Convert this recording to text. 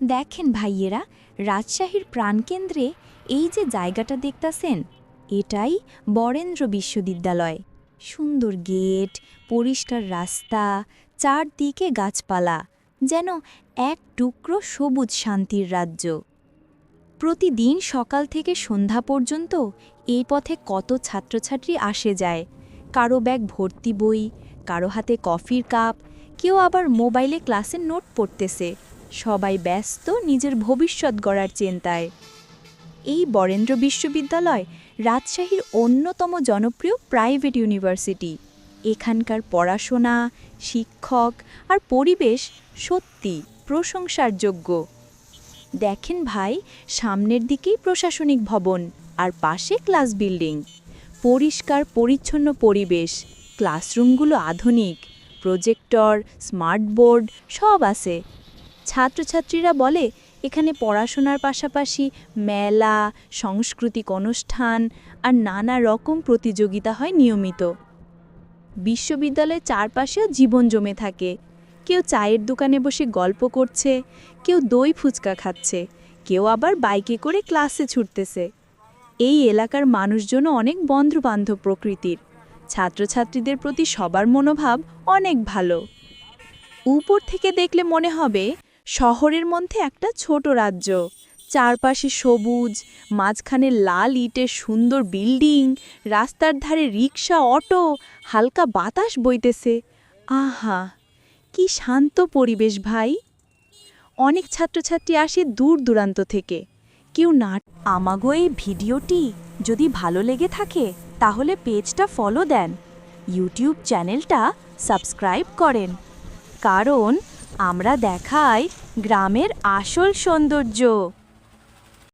দেখেন ভাইয়েরা, রাজশাহীর প্রাণকেন্দ্রে এই যে জায়গাটা দেখতাছেন, এটাই বরেন্দ্র বিশ্ববিদ্যালয়। সুন্দর গেট, পরিষ্কার রাস্তা, চারদিকে গাছপালা, যেন এক টুকরো সবুজ শান্তির রাজ্য। প্রতিদিন সকাল থেকে সন্ধ্যা পর্যন্ত এই পথে কত ছাত্রছাত্রী আসে যায়। কারও ব্যাগ ভর্তি বই, কারও হাতে কফির কাপ, কেউ আবার মোবাইলে ক্লাসের নোট পড়তেছে। সবাই ব্যস্ত নিজের ভবিষ্যৎ গড়ার চিন্তায়। এই বরেন্দ্র বিশ্ববিদ্যালয় রাজশাহীর অন্যতম জনপ্রিয় প্রাইভেট ইউনিভার্সিটি। এখানকার পড়াশোনা, শিক্ষক আর পরিবেশ সত্যি প্রশংসার যোগ্য। দেখেন ভাই, সামনের দিকেই প্রশাসনিক ভবন আর পাশে ক্লাস বিল্ডিং। পরিষ্কার, পরিচ্ছন্ন পরিবেশ, ক্লাসরুমগুলো আধুনিক, প্রজেক্টর, স্মার্ট বোর্ড সব আছে। ছাত্রছাত্রীরা বলে, এখানে পড়াশোনার পাশাপাশি মেলা, সাংস্কৃতিক অনুষ্ঠান আর নানা রকম প্রতিযোগিতা হয় নিয়মিত। বিশ্ববিদ্যালয়ের চারপাশেও জীবন জমে থাকে। কেউ চায়ের দোকানে বসে গল্প করছে, কেউ দই ফুচকা খাচ্ছে, কেউ আবার বাইকে করে ক্লাসে ছুটতেছে। এই এলাকার মানুষজনও অনেক বন্ধুবান্ধব প্রকৃতির। ছাত্রছাত্রীদের প্রতি সবার মনোভাব অনেক ভালো। উপর থেকে দেখলে মনে হবে শহরের মধ্যে একটা ছোট রাজ্য। চারপাশে সবুজ, মাঝখানে লাল ইটের সুন্দর বিল্ডিং, রাস্তার ধারে রিক্সা অটো, হালকা বাতাস বইতেছে। আহা, কি শান্ত পরিবেশ ভাই। অনেক ছাত্রছাত্রী আসে দূর দূরান্ত থেকে। কেউ না, আমাগো এই ভিডিওটি যদি ভালো লেগে থাকে, তাহলে পেজটা ফলো দেন। ইউটিউব চ্যানেলটা সাবস্ক্রাইব করেন। কারণ আমরা দেখাই গ্রামের আসল সৌন্দর্য।